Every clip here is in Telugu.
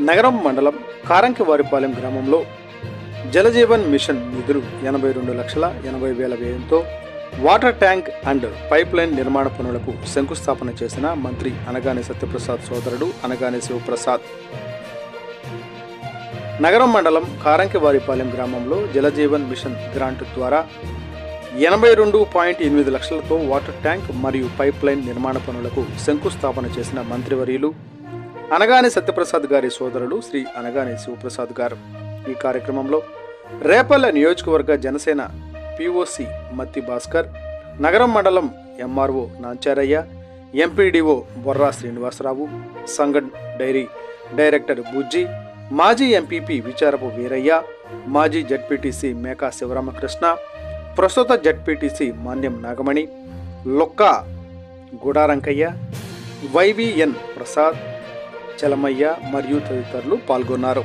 నగరం మండలం కారంకివారిపాలెం గ్రామంలో జలజీవన్ మిషన్ నిధులు ఎనభై రెండు లక్షల ఎనభై వేల వ్యయంతో water tank and pipeline నిర్మాణ పనులకు శంకుస్థాపన చేసిన మంత్రి అనగానే సత్యప్రసాద్ సోదరుడు అనగానే శివప్రసాద్. నగరం మండలం కారంకివారిపాలెం గ్రామంలో జలజీవన్ మిషన్ గ్రాంట్ ద్వారా ఎనభై రెండు పాయింట్ ఎనిమిది లక్షలతో వాటర్ ట్యాంక్ మరియు పైప్ లైన్ నిర్మాణ పనులకు శంకుస్థాపన చేసిన మంత్రివర్యులు అనగానే సత్యప్రసాద్ గారి సోదరుడు శ్రీ అనగానే శివప్రసాద్ గారు. ఈ కార్యక్రమంలో రేపల్లె నియోజకవర్గ జనసేన పిఓసి మత్తి భాస్కర్ నగరం మండలం MRO Nancharaiah MPDO Borra Srinivasarao Sangam dairy director Bujji మాజీ ఎంపీపీ విచారపు వీరయ్య మాజీ జడ్పీటీసీ మేకా శివరామకృష్ణ ప్రస్తుత జడ్పీటీసీ మాన్యం నాగమణి లొక్క గుడారంకయ్య వైవిఎన్ ప్రసాద్ చలమయ్య మరియు తదితరులు పాల్గొన్నారు.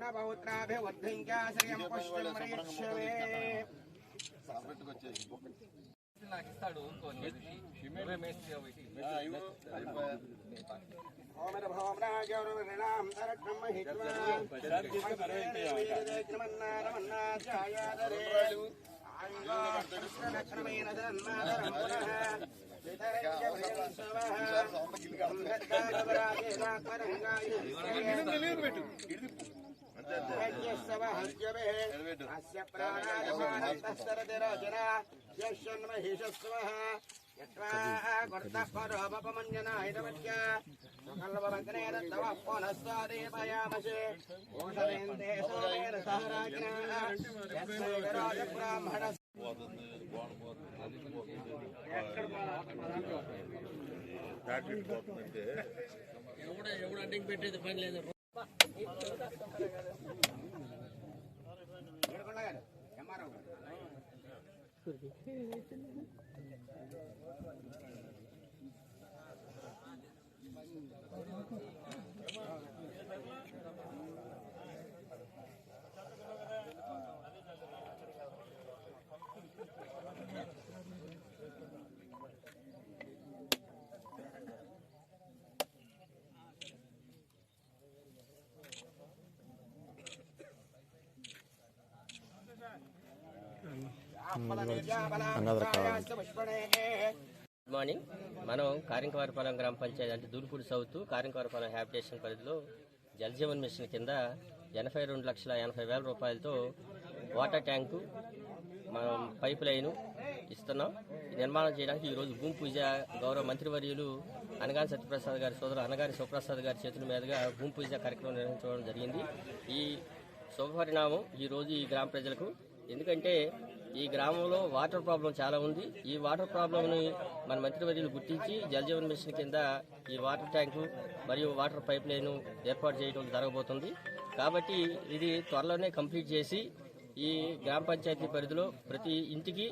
పుత్ర పౌత్రాభివర్ధించాశ్రయం పుష్పం ప్రేక్షవే ఓమర భోమరాజవరుణాం తరకం ఎవడ వీరదేగ్నమన్నారమన్నాచాయాదరే ఆయుర్వేదకృష్ణలక్ష్మీన జన్మాదరం పునః అస్య ప్రాణాయమానస్తరతిరోచన యశ్వన్మహిషస్వః ఎంఆర్ఓ గుడ్ మార్నింగ్ మనం కారింకవారిపాలెం గ్రామ పంచాయతీ అంటే దూల్పూడి సౌత్ కారింకవారిపాలెం హ్యాబిటేషన్ పరిధిలో జలజీవన్ మిషన్ కింద ఎనభై రెండు లక్షల ఎనభై వేల రూపాయలతో వాటర్ ట్యాంకు మనం పైప్ లైను ఇస్తున్నాం. నిర్మాణం చేయడానికి ఈరోజు భూమి పూజ గౌరవ మంత్రివర్యులు అనగాని సత్యప్రసాద్ గారి సోదరు అనగాని శివప్రసాద్ గారి చేతుల మీదుగా భూమి పూజ కార్యక్రమం నిర్వహించడం జరిగింది. ఈ శుభపరిణామం ఈరోజు ఈ గ్రామ ప్రజలకు. ఎందుకంటే ఈ గ్రామంలో వాటర్ ప్రాబ్లం చాలా ఉంది. ఈ వాటర్ ప్రాబ్లంని మన మంత్రివర్యులు గుర్తించి జలజీవన్ మిషన్ కింద ఈ వాటర్ ట్యాంకు మరియు వాటర్ పైప్ లైన్ ఏర్పాటు చేయడం జరగబోతుంది. కాబట్టి ఇది త్వరలోనే కంప్లీట్ చేసి ఈ గ్రామ పంచాయతీ పరిధిలో ప్రతి ఇంటికి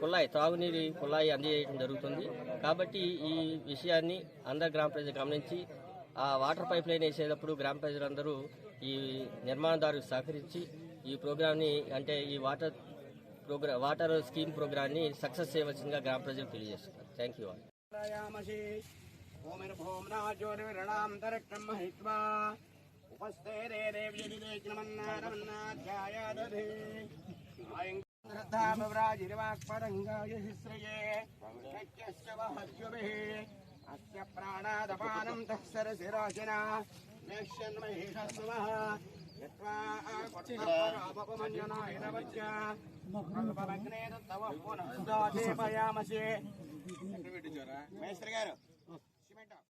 కుళాయి తాగునీరు కుళాయి అందజేయడం జరుగుతుంది. కాబట్టి ఈ విషయాన్ని అందరు గ్రామ ప్రజలు గమనించి ఆ వాటర్ పైప్ లైన్ వేసేటప్పుడు గ్రామ ప్రజలందరూ ఈ నిర్మాణదారుకు సహకరించి ఈ ప్రోగ్రామ్ని అంటే ఈ వాటర్ ప్రోగ్రా వాటర్ స్కీమ్ ప్రోగ్రాన్ని సక్సెస్ చేయవలసిందిగా గ్రామ ప్రజలు తెలియజేస్తున్నారు. థ్యాంక్ యూ ఉపస్థే అస్య ప్రాణాదపానం తరసిరాశినా నేక్ష్యన్మహేషస్వ మేస్త్రి గారు